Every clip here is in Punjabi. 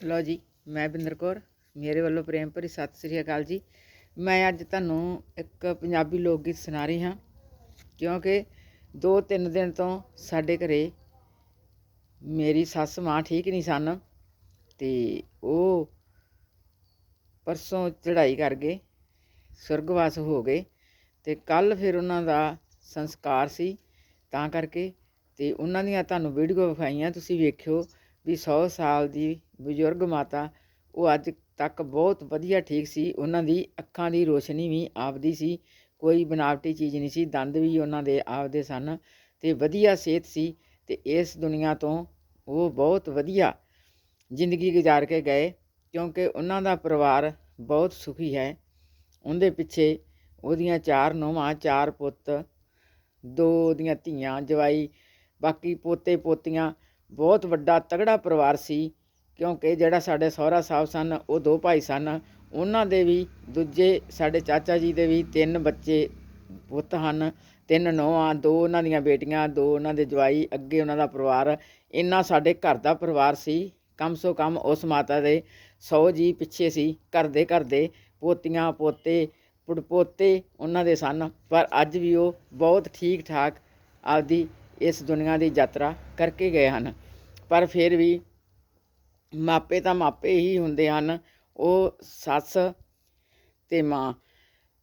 ਲਓ ਜੀ, ਮੈਂ ਬਿੰਦਰ ਕੌਰ, ਮੇਰੇ ਵੱਲੋਂ ਪ੍ਰੇਮ ਭਰੀ ਸਤਿ ਸ੍ਰੀ ਅਕਾਲ ਜੀ। ਮੈਂ ਅੱਜ ਤੁਹਾਨੂੰ ਇੱਕ ਪੰਜਾਬੀ ਲੋਕ ਗੀਤ ਸੁਣਾ ਰਹੀ ਹਾਂ, ਕਿਉਂਕਿ ਦੋ ਤਿੰਨ ਦਿਨ ਤੋਂ ਸਾਡੇ ਘਰੇ ਮੇਰੀ ਸੱਸ ਮਾਂ ਠੀਕ ਨਹੀਂ ਸਨ ਤੇ ਉਹ ਪਰਸੋਂ ਚੜ੍ਹਾਈ ਕਰ ਗਏ ਸੁਰਗਵਾਸ ਹੋ ਗਏ ਤੇ ਕੱਲ ਫਿਰ ਉਹਨਾਂ ਦਾ ਸੰਸਕਾਰ ਸੀ ਤਾਂ ਕਰਕੇ ਤੇ ਉਹਨਾਂ ਦੀਆਂ ਤੁਹਾਨੂੰ ਵੀਡੀਓ ਵਿਖਾਈਆਂ, ਤੁਸੀਂ ਵੇਖਿਓ ਵੀ 100 ਸਾਲ ਦੀ ਬਜ਼ੁਰਗ ਮਾਤਾ, ਉਹ ਅੱਜ ਤੱਕ ਬਹੁਤ ਵਧੀਆ ਠੀਕ ਸੀ। ਉਹਨਾਂ ਦੀ ਅੱਖਾਂ ਦੀ ਰੋਸ਼ਨੀ ਵੀ ਆਪਦੀ ਸੀ। ਕੋਈ ਬਨਾਵਟੀ ਚੀਜ਼ ਨਹੀਂ ਸੀ। ਦੰਦ ਵੀ ਉਹਨਾਂ ਦੇ ਆਪਦੇ ਸਨ ਤੇ ਵਧੀਆ ਸਿਹਤ ਸੀ ਤੇ ਇਸ ਦੁਨੀਆ ਤੋਂ ਉਹ ਬਹੁਤ ਵਧੀਆ ਜ਼ਿੰਦਗੀ ਗੁਜ਼ਾਰ ਕੇ ਗਏ ਕਿਉਂਕਿ ਉਹਨਾਂ ਦਾ ਪਰਿਵਾਰ ਬਹੁਤ ਸੁਖੀ ਹੈ। ਉਹਦੇ ਪਿੱਛੇ ਉਹਦੀਆਂ ਚਾਰ ਨੂੰਹਾਂ, ਚਾਰ ਪੁੱਤ, ਦੋ ਉਹਦੀਆਂ ਧੀਆਂ, ਜਵਾਈ, ਬਾਕੀ ਪੋਤੇ ਪੋਤੀਆਂ ਬਹੁਤ ਵੱਡਾ ਤਗੜਾ ਪਰਿਵਾਰ ਸੀ। ਕਿਉਂਕਿ ਜਿਹੜਾ ਸਾਡੇ ਸਹੁਰਾ ਸਾਹਿਬ ਸਨ, ਉਹ ਦੋ ਭਾਈ ਸਨ। ਉਹਨਾਂ ਦੇ ਵੀ ਦੂਜੇ ਸਾਡੇ ਚਾਚਾ ਜੀ ਦੇ ਵੀ ਤਿੰਨ ਬੱਚੇ ਪੁੱਤ ਹਨ। ਤਿੰਨ ਨੌਵਾਂ, ਦੋ ਉਹਨਾਂ ਦੀਆਂ ਬੇਟੀਆਂ, ਦੋ ਉਹਨਾਂ ਦੇ ਜਵਾਈ, ਅੱਗੇ ਉਹਨਾਂ ਦਾ ਪਰਿਵਾਰ। ਇੰਨਾ ਸਾਡੇ ਘਰ ਦਾ ਪਰਿਵਾਰ ਸੀ। ਕਮ ਸੋ ਕਮ ਉਸ ਮਾਤਾ ਦੇ 100 ਜੀ ਪਿੱਛੇ ਸੀ, ਘਰ ਦੇ ਘਰ ਦੇ ਪੋਤੀਆਂ, ਪੋਤੇ ਪੁੜਪੋਤੇ ਉਹਨਾਂ ਦੇ ਸਨ। ਪਰ ਅੱਜ ਵੀ ਉਹ ਬਹੁਤ ਠੀਕ ਠਾਕ ਆਪਦੀ ਇਸ ਦੁਨੀਆ ਦੀ ਯਾਤਰਾ ਕਰਕੇ ਗਏ ਹਨ। ਪਰ ਫਿਰ ਵੀ ਮਾਪੇ ਤਾਂ ਮਾਪੇ ਹੀ ਹੁੰਦੇ ਹਨ, ਉਹ ਸੱਸ ਅਤੇ ਮਾਂ।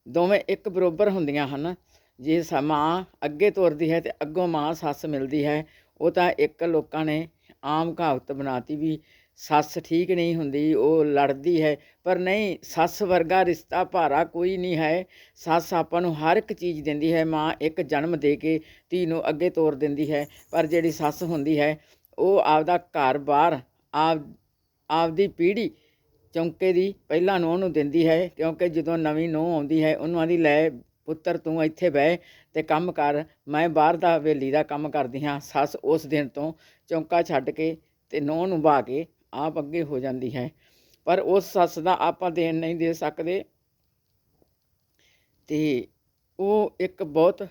ਦੋਵੇਂ ਇੱਕ ਬਰੋਬਰ ਹੁੰਦੀਆਂ ਹਨ। ਜੇ ਸ- ਮਾਂ ਅੱਗੇ ਤੁਰਦੀ ਹੈ ਤਾਂ ਅੱਗੋਂ ਮਾਂ ਸੱਸ ਮਿਲਦੀ ਹੈ, ਉਹ ਤਾਂ ਇੱਕ ਲੋਕਾਂ ਨੇ ਆਮ ਕਹਾਵਤ ਬਣਾਤੀ ਵੀ ਸੱਸ ਠੀਕ ਨਹੀਂ ਹੁੰਦੀ, ਉਹ ਲੜਦੀ ਹੈ। ਪਰ ਨਹੀਂ, ਸੱਸ ਵਰਗਾ ਰਿਸ਼ਤਾ ਭਾਰਾ ਕੋਈ ਨਹੀਂ ਹੈ। ਸੱਸ ਆਪਾਂ ਨੂੰ ਹਰ ਇੱਕ ਚੀਜ਼ ਦਿੰਦੀ ਹੈ। ਮਾਂ ਇੱਕ ਜਨਮ ਦੇ ਕੇ ਧੀ ਨੂੰ ਅੱਗੇ ਤੋਰ ਦਿੰਦੀ ਹੈ। ਪਰ ਜਿਹੜੀ ਸੱਸ ਹੁੰਦੀ ਹੈ, ਉਹ ਆਪਦਾ ਘਰ-ਬਾਰ ਆਪ, ਆਪਦੀ ਪੀੜ੍ਹੀ ਚੌਂਕੇ ਦੀ ਪਹਿਲਾਂ ਨੂੰਹ ਨੂੰ ਦਿੰਦੀ ਹੈ, ਕਿਉਂਕਿ ਜਦੋਂ ਨਵੀਂ ਨੂੰਹ ਆਉਂਦੀ ਹੈ, ਉਹਨੂੰ ਆਂਦੀ, ਲੈ ਪੁੱਤਰ, ਤੂੰ ਇੱਥੇ ਬਹਿ ਅਤੇ ਕੰਮ ਕਰ, ਮੈਂ ਬਾਹਰ ਦਾ ਹਵੇਲੀ ਦਾ ਕੰਮ ਕਰਦੀ ਹਾਂ। ਸੱਸ ਉਸ ਦਿਨ ਤੋਂ ਚੌਂਕਾ ਛੱਡ ਕੇ ਅਤੇ ਨੂੰਹ ਨੂੰ ਬਾ ਕੇ ਆਪ ਅੱਗੇ ਹੋ ਜਾਂਦੀ ਹੈ। ਪਰ ਉਸ ਸੱਸ ਦਾ ਆਪਾਂ ਦੇਣ ਨਹੀਂ ਦੇ ਸਕਦੇ। ਤੇ ਉਹ ਇੱਕ ਬਹੁਤ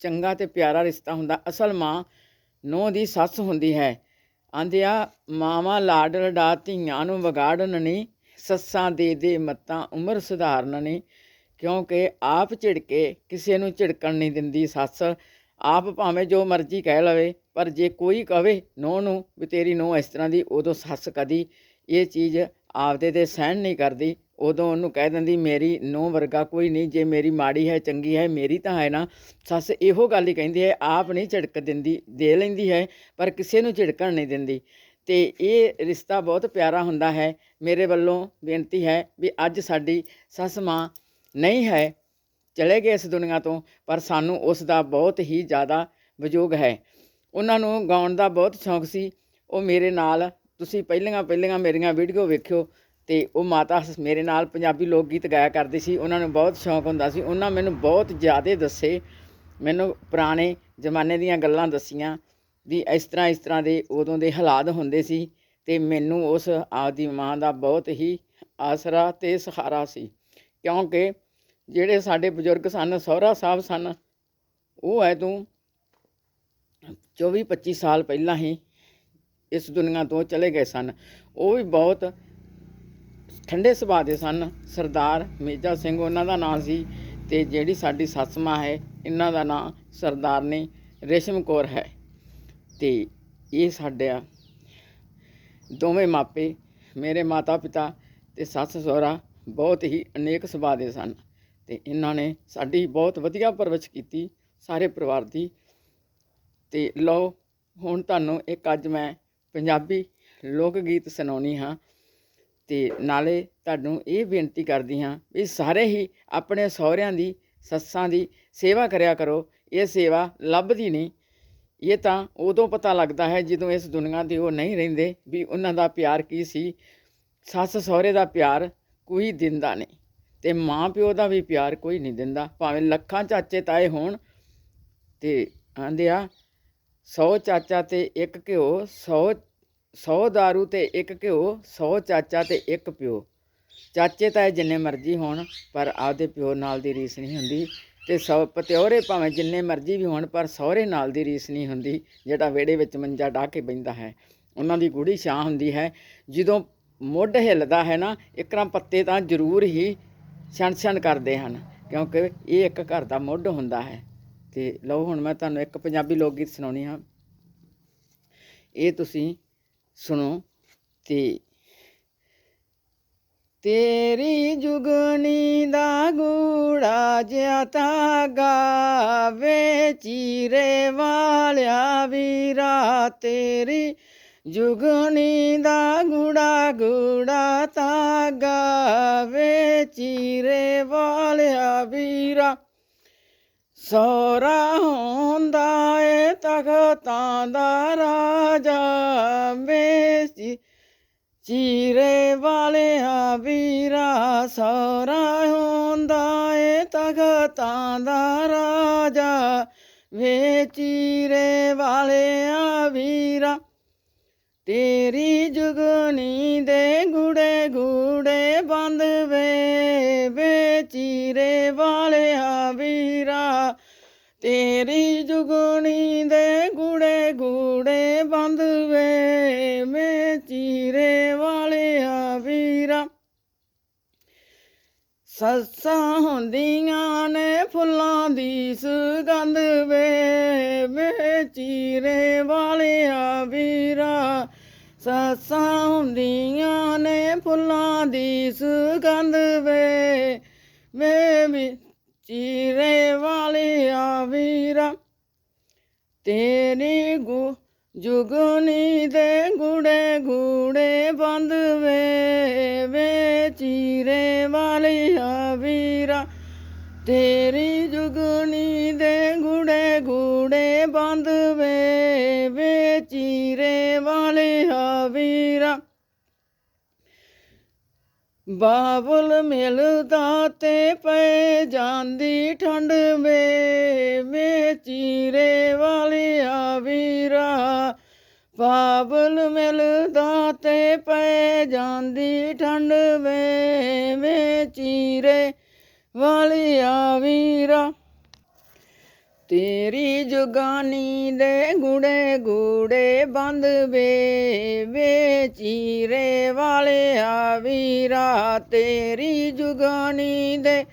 ਚੰਗਾ ਅਤੇ ਪਿਆਰਾ ਰਿਸ਼ਤਾ ਹੁੰਦਾ। ਅਸਲ ਮਾਂ ਨੂੰਹ ਦੀ ਸੱਸ ਹੁੰਦੀ ਹੈ। ਆਂਦੇ ਆ ਮਾਵਾਂ ਲਾਡ ਲਡਾ, ਧੀਆਂ ਨੂੰ ਵਿਗਾੜਨ ਨਹੀਂ ਸੱਸਾਂ ਦੇ ਦੇ ਮੱਤਾਂ ਉਮਰ ਸੁਧਾਰਨ ਨਹੀਂ ਕਿਉਂਕਿ ਆਪ ਝਿੜਕੇ ਕਿਸੇ ਨੂੰ ਝਿੜਕਣ ਨਹੀਂ ਦਿੰਦੀ ਸੱਸ। ਆਪ ਭਾਵੇਂ ਜੋ ਮਰਜ਼ੀ ਕਹਿ ਲਵੇ, ਪਰ ਜੇ ਕੋਈ ਕਵੇ ਨੂੰਹ ਨੂੰ ਵੀ ਤੇਰੀ ਨੂੰਹ ਇਸ ਤਰ੍ਹਾਂ ਦੀ, ਉਦੋਂ ਸੱਸ ਕਦੀ ਇਹ ਚੀਜ਼ ਆਪਦੇ ਤੇ ਸਹਿਣ ਨਹੀਂ ਕਰਦੀ। ਉਦੋਂ ਉਹਨੂੰ ਕਹਿ ਦਿੰਦੀ, ਮੇਰੀ ਨੂੰਹ ਵਰਗਾ ਕੋਈ ਨਹੀਂ, ਜੇ ਮੇਰੀ ਮਾੜੀ ਹੈ, ਚੰਗੀ ਹੈ, ਮੇਰੀ ਤਾਂ ਹੈ ਨਾ। ਸੱਸ ਇਹੋ ਗੱਲ ਹੀ ਕਹਿੰਦੀ ਹੈ, ਆਪ ਨਹੀਂ ਝਿੜਕ ਦਿੰਦੀ, ਦੇ ਲੈਂਦੀ ਹੈ, ਪਰ ਕਿਸੇ ਨੂੰ ਝਿੜਕਣ ਨਹੀਂ ਦਿੰਦੀ। ਤੇ ਇਹ ਰਿਸ਼ਤਾ ਬਹੁਤ ਪਿਆਰਾ ਹੁੰਦਾ ਹੈ। ਮੇਰੇ ਵੱਲੋਂ ਬੇਨਤੀ ਹੈ ਵੀ ਅੱਜ ਸਾਡੀ ਸੱਸ ਮਾਂ ਨਹੀਂ ਹੈ, ਚਲੇ ਗਏ ਇਸ ਦੁਨੀਆ ਤੋਂ, ਪਰ ਸਾਨੂੰ ਉਸ ਦਾ ਬਹੁਤ ਹੀ ਜ਼ਿਆਦਾ ਵਿਯੋਗ ਹੈ। ਉਹਨਾਂ ਨੂੰ ਗਾਉਣ ਦਾ ਬਹੁਤ ਸ਼ੌਂਕ ਸੀ। ਉਹ ਮੇਰੇ ਨਾਲ, ਤੁਸੀਂ ਪਹਿਲੀਆਂ ਪਹਿਲੀਆਂ ਮੇਰੀਆਂ ਵੀਡੀਓ ਵੇਖਿਓ ਤੇ ਉਹ ਮਾਤਾ ਸ- ਮੇਰੇ ਨਾਲ ਪੰਜਾਬੀ ਲੋਕ ਗੀਤ ਗਾਇਆ ਕਰਦੇ ਸੀ, ਉਹਨਾਂ ਨੂੰ ਬਹੁਤ ਸ਼ੌਂਕ ਹੁੰਦਾ ਸੀ। ਉਹਨਾਂ ਮੈਨੂੰ ਬਹੁਤ ਜ਼ਿਆਦਾ ਦੱਸੇ। ਮੈਨੂੰ ਪੁਰਾਣੇ ਜ਼ਮਾਨੇ ਦੀਆਂ ਗੱਲਾਂ ਦੱਸੀਆਂ ਵੀ ਇਸ ਤਰ੍ਹਾਂ ਇਸ ਤਰ੍ਹਾਂ ਦੇ ਉਦੋਂ ਦੇ ਹਾਲਾਤ ਹੁੰਦੇ ਸੀ ਤੇ ਮੈਨੂੰ ਉਸ ਆਪਦੀ ਮਾਂ ਦਾ ਬਹੁਤ ਹੀ ਆਸਰਾ ਤੇ ਸਹਾਰਾ ਸੀ। ਕਿਉਂਕਿ ਜਿਹੜੇ ਸਾਡੇ ਬਜ਼ੁਰਗ ਸਨ, ਸਹੁਰਾ ਸਾਹਿਬ ਸਨ, ਉਹ ਐ ਤੂੰ 24 25 ਸਾਲ ਪਹਿਲਾਂ ਹੀ ਇਸ ਦੁਨੀਆ ਤੋਂ ਚਲੇ ਗਏ ਸਨ। ਉਹ ਵੀ ਬਹੁਤ ਠੰਡੇ ਸੁਭਾਅ ਦੇ ਸਨ। ਸਰਦਾਰ ਮੇਜਾ ਸਿੰਘ ਉਹਨਾਂ ਦਾ ਨਾਂ ਸੀ ਤੇ ਜਿਹੜੀ ਸਾਡੀ ਸੱਸ ਮਾਂ ਹੈ, ਇਹਨਾਂ ਦਾ ਨਾਂ ਸਰਦਾਰਨੀ ਰੇਸ਼ਮ ਕੌਰ ਹੈ। ਤੇ ਇਹ ਸਾਡਿਆ ਦੋਵੇਂ ਮਾਪੇ, ਮੇਰੇ ਮਾਤਾ ਪਿਤਾ ਤੇ ਸੱਸ ਸਹੁਰਾ ਬਹੁਤ ਹੀ ਅਨੇਕ ਸੁਭਾਅ ਦੇ ਸਨ ਤੇ ਇਹਨਾਂ ਨੇ ਸਾਡੀ ਬਹੁਤ ਵਧੀਆ ਪਰਵਰਿਸ਼ ਕੀਤੀ ਸਾਰੇ ਪਰਿਵਾਰ ਦੀ। ਤੇ ਲਓ, ਹੁਣ ਤੁਹਾਨੂੰ ਇੱਕ ਅੱਜ ਮੈਂ ਪੰਜਾਬੀ ਲੋਕ ਗੀਤ ਸੁਣਾਉਣੀ ਹਾਂ। ਤੇ ਨਾਲੇ ਤੁਹਾਨੂੰ ਇਹ ਬੇਨਤੀ ਕਰਦੀ ਹਾਂ ਵੀ ਸਾਰੇ ਹੀ ਆਪਣੇ ਸਹੁਰਿਆਂ ਦੀ, ਸੱਸਾਂ ਦੀ ਸੇਵਾ ਕਰਿਆ ਕਰੋ। ਇਹ ਸੇਵਾ ਲੱਭਦੀ ਨਹੀਂ। ਇਹ ਤਾਂ ਉਦੋਂ ਪਤਾ ਲੱਗਦਾ ਹੈ ਜਦੋਂ ਇਸ ਦੁਨੀਆ ਤੇ ਉਹ ਨਹੀਂ ਰਹਿੰਦੇ ਵੀ ਉਹਨਾਂ ਦਾ ਪਿਆਰ ਕੀ ਸੀ। ਸੱਸ ਸਹੁਰੇ ਦਾ ਪਿਆਰ ਕੋਈ ਦਿੰਦਾ ਨਹੀਂ ਤੇ ਮਾਂ ਪਿਓ ਦਾ ਵੀ ਪਿਆਰ ਕੋਈ ਨਹੀਂ ਦਿੰਦਾ। ਭਾਵੇਂ ਲੱਖਾਂ ਚਾਚੇ ਤਾਏ ਹੋਣ ਤੇ ਆਂਦੇ ਆ 100 ਚਾਚਾ ਤੇ ਇੱਕ ਘਿਓ 100 100 दारू ਤੇ ਇੱਕ ਘਿਓ 100 ਚਾਚਾ ਤੇ ਇੱਕ ਪਿਓ। ਚਾਚੇ ਤਾਏ ਜਿੰਨੇ ਮਰਜ਼ੀ ਹੋਣ, ਪਰ ਆਪਦੇ ਪਿਓ ਨਾਲ ਦੀ ਰੀਸ ਨਹੀਂ ਹੁੰਦੀ ਤੇ ਸੌ ਪਤਿਉਰੇ ਭਾਵੇਂ ਜਿੰਨੇ ਮਰਜ਼ੀ ਵੀ ਹੋਣ, ਪਰ ਸਹੁਰੇ ਨਾਲ ਦੀ ਰੀਸ ਨਹੀਂ ਹੁੰਦੀ, ਜਿਹੜਾ ਵਿਹੜੇ ਵਿੱਚ ਮੰਜਾ ਢਾ ਕੇ ਬੈਂਦਾ ਹੈ। ਉਹਨਾਂ ਦੀ ਗੂੜੀ ਛਾਂ ਹੁੰਦੀ ਹੈ। ਜਦੋਂ ਮੁੱਢ ਹਿੱਲਦਾ ਹੈ ਨਾ ਇਕਰਾਂ ਪੱਤੇ ਤਾਂ ਜ਼ਰੂਰ ਹੀ ਛਣ ਛਣ ਕਰਦੇ ਹਨ, ਕਿਉਂਕਿ ਇਹ ਇੱਕ ਘਰ ਦਾ ਮੁੱਢ ਹੁੰਦਾ ਹੈ। ਤੇ ਲਓ ਹੁਣ ਮੈਂ ਤੁਹਾਨੂੰ ਇੱਕ ਪੰਜਾਬੀ ਲੋਕ ਗੀਤ ਸੁਣਾਉਣੀ ਹਾਂ। ਇਹ ਤੁਸੀਂ ਸੁਣੋ ਤੇ ਤੇਰੀ ਜੁਗਨੀ ਦਾ ਗੂੜਾ ਜਿਆ ਤਾਗਾ ਵੇ ਚੀਰੇ ਵਾਲਿਆ ਵੀਰਾ, ਤੇਰੀ ਜੁਗਨੀ ਦਾ ਗੂੜਾ ਗੂੜਾ ਤਾਗਾ ਵੇ ਚੀਰੇ ਵਾਲਿਆ ਵੀਰਾ। ਸੋਰਾ ਹੁੰਦਾ ਏ ਤਖਤਾਂ ਦਾ ਰਾਜਾ ਵੇ ਚੀਰੇ ਵਾਲਿਆ ਵੀਰਾ ਸੋਰਾ ਹੁੰਦਾ ਏ, ਤਖਤਾਂ ਦਾ ਰਾਜਾ ਵੇ। ਚੀਰੇ ਵਾਲਿਆ ਵੀਰਾ, ਤੇਰੀ ਜੁਗਨੀ ਦੇ ਗੁੜੇ ਗੁੜੇ ਬੰਦ ਵੇ। ਵੇ ਚੀਰੇ ਵਾਲਿਆ ਤੇਰੀ ਜੁਗਣੀ ਦੇ ਗੂੜੇ ਗੂੜੇ ਬੰਦ ਵੇ ਮੈਂ ਚੀਰੇ ਵਾਲਿਆ ਵੀਰਾ। ਸੱਸਾਂ ਹੁੰਦੀਆਂ ਨੇ ਫੁੱਲਾਂ ਦੀ ਸੁਗੰਧ ਵੇ ਵੇ ਚੀਰੇ ਵਾਲਿਆ ਵੀਰਾ। ਸੱਸਾਂ ਹੁੰਦੀਆਂ ਨੇ ਫੁੱਲਾਂ ਦੀ ਸੁਗੰਧ ਵੇ ਵੇ ਵੀ ਚੀਰੇ ਵਾਲਿਆ ਵੀਰਾ। ਤੇਰੀ ਗੁ ਜੁਗਨੀ ਦੇ ਗੁੜੇ ਗੁੜੇ ਬੰਦ ਵੇ ਵੇ ਚੀਰੇ ਵਾਲਿਆ ਵੀਰਾ। ਤੇਰੀ ਬਾਬਲ ਮਿਲਦਾ ਤੇ ਪੈ ਜਾਂਦੀ ਠੰਡ ਵੇ ਮੇ ਚੀਰੇ ਵਾਲਿਆ ਵੀਰਾ। ਬਾਬਲ ਮਿਲਦਾ ਤੇ ਪੈ ਜਾਂਦੀ ਠੰਡ ਵੇ ਮੇ ਚੀਰੇ ਵਾਲਿਆ ਵੀਰਾ। ਤੇਰੀ ਜੁਗਾਨੀ ਦੇ ਗੁੜੇ ਗੁੜੇ ਬੰਦ ਵੇ ਵੇ ਚੀਰੇ ਵਾਲਿਆ ਵੀਰਾ ਤੇਰੀ ਜੁਗਾਨੀ ਦੇ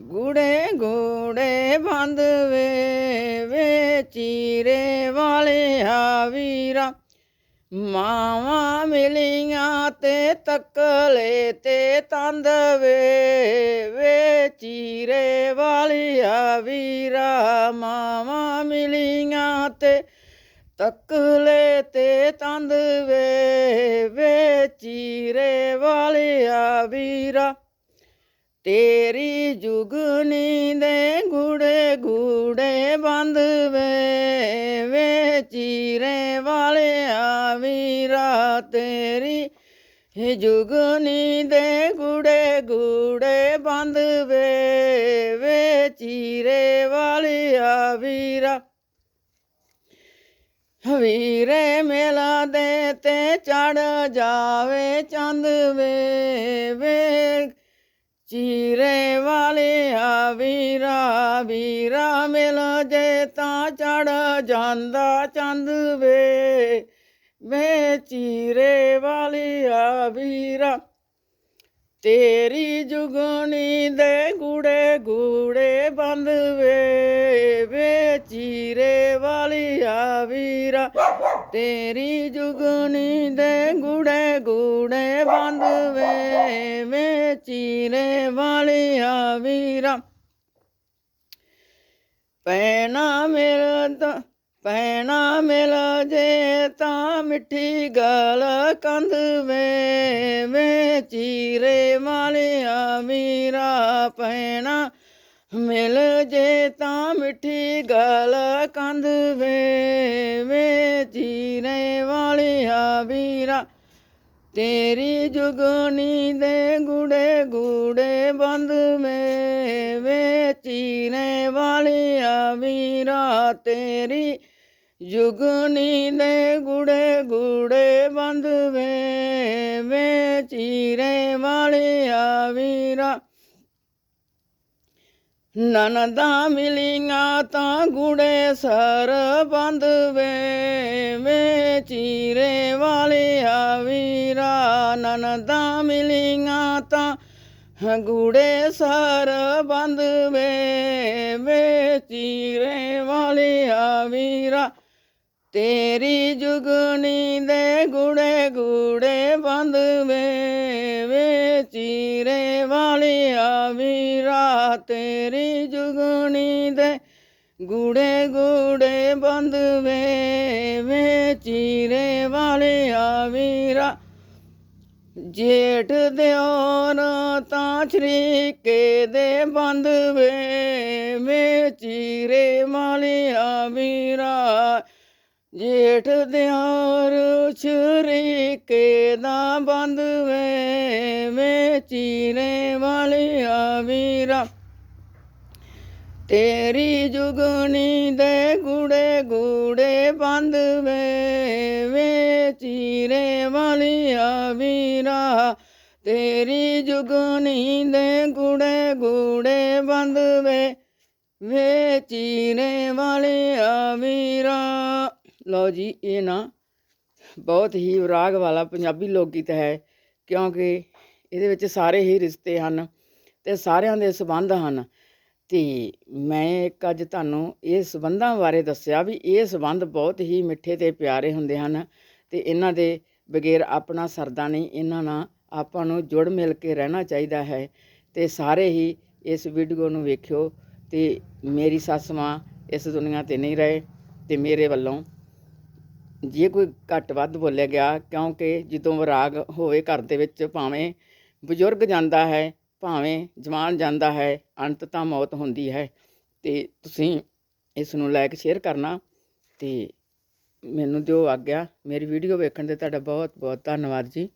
ਗੁੜੇ ਗੁੜੇ ਬੰਦ ਵੇ ਵੇ ਚੀਰੇ ਵਾਲਿਆ ਵੀਰਾ ਮਾਵਾਂ ਮਿਲੀਆਂ ਤੇ ਤੱਕਲੇ ਤੇ ਤੰਦ ਵੇ ਵੇ ਚੀਰੇ ਵਾਲਿਆ ਵੀਰਾ, ਮਾਵਾਂ ਮਿਲੀਆਂ ਤੇ ਤੱਕਲੇ ਤੇ ਤੰਦ ਵੇ ਵੇ ਚੀਰੇ ਵਾਲਿਆ ਵੀਰਾ। ਤੇਰੀ ਜੁਗਨੀ ਦੇ ਗੁੜੇ ਗੁੜੇ ਬੰਦ ਵੇ ਵੇ ਚੀਰੇ ਵਾਲਿਆ ਵੀਰਾ ਤੇਰੀ ਹੀ ਜੁਗਨੀ ਦੇ ਗੁੜੇ ਗੁੜੇ ਬੰਦ ਵੇ ਵੇ ਚੀਰੇ ਵਾਲਿਆ ਵੀਰਾ ਵੀਰੇ ਮੇਲਾ ਦੇ ਤੇ ਚੜ ਜਾਵੇ ਚੰਦ ਵੇ ਵੇ ਚੀਰੇ ਵਾਲਿਆ ਵੀਰਾ ਵੀਰਾ ਮਿਲ ਜੇ ਤਾਂ ਚੜ ਜਾਂਦਾ ਚੰਦ ਵੇ। ਵੇ ਚੀਰੇ ਵਾਲਿਆ ਵੀਰਾ ਤੇਰੀ ਜੁਗਣੀ ਦੇ ਗੁੜੇ ਗੁੜੇ ਬੰਦ ਵੇ ਵੇ ਚੀਰੇ ਵਾਲਿਆ ਵੀਰਾ। ਤੇਰੀ ਜੁਗਣੀ ਦੇ ਗੁੜੇ ਗੁੜੇ ਬੰਦ ਵੇ ਵੇ ਚੀਰੇ ਵਾਲਿਆ ਵੀਰਾ। ਪੈਣਾ ਮੇਰਾ ਤਾਂ ਪੈਣਾ ਮਿਲ ਜੇ ਤਾਂ ਮਿੱਠੀ ਗਲ ਕੰਧ ਵੇ ਵੇ ਚੀਰੇ ਵਾਲਿਆ ਵੀਰਾ ਪੈਣਾ ਮਿਲ ਜੇ ਤਾਂ ਮਿੱਠੀ ਗਲ ਕੰਧ ਵੇ ਵੇ ਚੀਰੇ ਵਾਲਿਆ ਵੀਰਾ ਤੇਰੀ ਜੁਗਨੀ ਦੇ ਗੁੜੇ ਗੁੜੇ ਬੰਦ ਮੇ ਵੇ ਚੀਰੇ ਵਾਲਿਆ ਵੀਰਾ ਤੇਰੀ ਜੁਗਨੀ ਦੇ ਗੁੜੇ ਗੁੜੇ ਬੰਦ ਵੇ ਚੀਰੇ ਵਾਲਿਆ ਵੀਰਾ। ਨਨਦਾ ਮਿਲੀਆਂ ਤਾਂ ਗੁੜੇ ਸਰ ਬੰਦ ਵੇ ਵੇ ਚੀਰੇ ਵਾਲਿਆ ਵੀਰਾ। ਨਨਦਾ ਮਿਲੀਆਂ ਤਾਂ ਗੁੜੇ ਸਰ ਬੰਦ ਵੇ ਵੇ ਚੀਰੇ ਵਾਲਿਆ ਵੀਰਾ। ਤੇਰੀ ਜੁਗਣੀ ਦੇ ਗੁੜੇ ਗੁੜੇ ਬੰਦ ਵੇ ਵੇ ਚੀਰੇ ਵਾਲਿਆ ਵੀਰਾ ਤੇਰੀ ਜੁਗਣੀ ਦੇ ਗੁੜੇ ਗੁੜੇ ਬੰਦ ਵੇ ਵੇ ਚੀਰੇ ਵਾਲਿਆ ਵੀਰਾ ਜੇਠ ਦਿਓਰ ਤਾਂ ਸ਼ਰੀਕੇ ਦੇ ਬੰਦ ਵੇ ਮੇ ਚੀਰੇ ਮਾਲਿਆ ਵੀਰਾ ਜੇਠ ਦਿਓਰ ਸ਼ਰੀਕੇ ਦਾ ਬੰਦ ਵੇ ਮੇ ਚੀਰੇ ਵਾਲਿਆ ਵੀਰਾ। ਤੇਰੀ ਜੁਗਨੀ ਦੇ ਗੁੜੇ ਗੁੜੇ ਬੰਦ ਵੇ ਵੇ ਚੀਰੇ ਵਾਲਿਆ ਵੀਰਾ। ਤੇਰੀ ਜੁਗਨੀ ਦੇ ਗੁੜੇ ਗੁੜੇ ਬੰਦ ਵੇ ਵੇ ਚੀਰੇ ਵਾਲਿਆ ਵੀਰਾ। ਲਓ ਜੀ, ਇਹ ਨਾ ਬਹੁਤ ਹੀ ਵਿਰਾਗ ਵਾਲਾ ਪੰਜਾਬੀ ਲੋਕ ਗੀਤ ਹੈ, ਕਿਉਂਕਿ ਇਹਦੇ ਵਿੱਚ ਸਾਰੇ ਹੀ ਰਿਸ਼ਤੇ ਹਨ ਤੇ ਸਾਰਿਆਂ ਦੇ ਸੰਬੰਧ ਹਨ। ਤੇ ਮੈਂ ਇੱਕ ਅੱਜ ਤੁਹਾਨੂੰ ਇਹ ਸੰਬੰਧਾਂ ਬਾਰੇ ਦੱਸਿਆ ਵੀ ਇਹ ਸੰਬੰਧ ਬਹੁਤ ਹੀ ਮਿੱਠੇ ਤੇ ਪਿਆਰੇ ਹੁੰਦੇ ਹਨ ਤੇ ਇਹਨਾਂ ਦੇ ਬਗੈਰ ਆਪਣਾ ਸਰਦਾ ਨਹੀਂ, ਇਹਨਾਂ ਨਾਲ ਆਪਾਂ ਨੂੰ ਜੁੜ ਮਿਲ ਕੇ ਰਹਿਣਾ ਚਾਹੀਦਾ ਹੈ ਤੇ ਸਾਰੇ ਹੀ ਇਸ ਵੀਡੀਓ ਨੂੰ ਵੇਖਿਓ ਤੇ ਮੇਰੀ ਸੱਸ ਮਾਂ ਇਸ ਦੁਨੀਆ ਤੇ ਨਹੀਂ ਰਹੇ ਤੇ ਮੇਰੇ ਵੱਲੋਂ ਜੇ ਕੋਈ ਘੱਟ ਵੱਧ ਬੋਲਿਆ ਗਿਆ, ਕਿਉਂਕਿ ਜਦੋਂ ਵਿਰਾਗ ਹੋਵੇ ਘਰ ਦੇ ਵਿੱਚ, ਭਾਵੇਂ ਬਜ਼ੁਰਗ ਜਾਂਦਾ ਹੈ, ਭਾਵੇਂ ਜਵਾਨ ਜਾਂਦਾ ਹੈ, ਅੰਤ ਤਾਂ ਮੌਤ ਹੁੰਦੀ ਹੈ। ਤੇ ਤੁਸੀਂ ਇਸ ਨੂੰ ਲਾਇਕ ਸ਼ੇਅਰ ਕਰਨਾ ਤੇ ਮੈਨੂੰ ਦਿਓ ਆਗਿਆ। ਮੇਰੀ ਵੀਡੀਓ ਵੇਖਣ ਦੇ ਤੁਹਾਡਾ ਬਹੁਤ ਬਹੁਤ ਧੰਨਵਾਦ ਜੀ।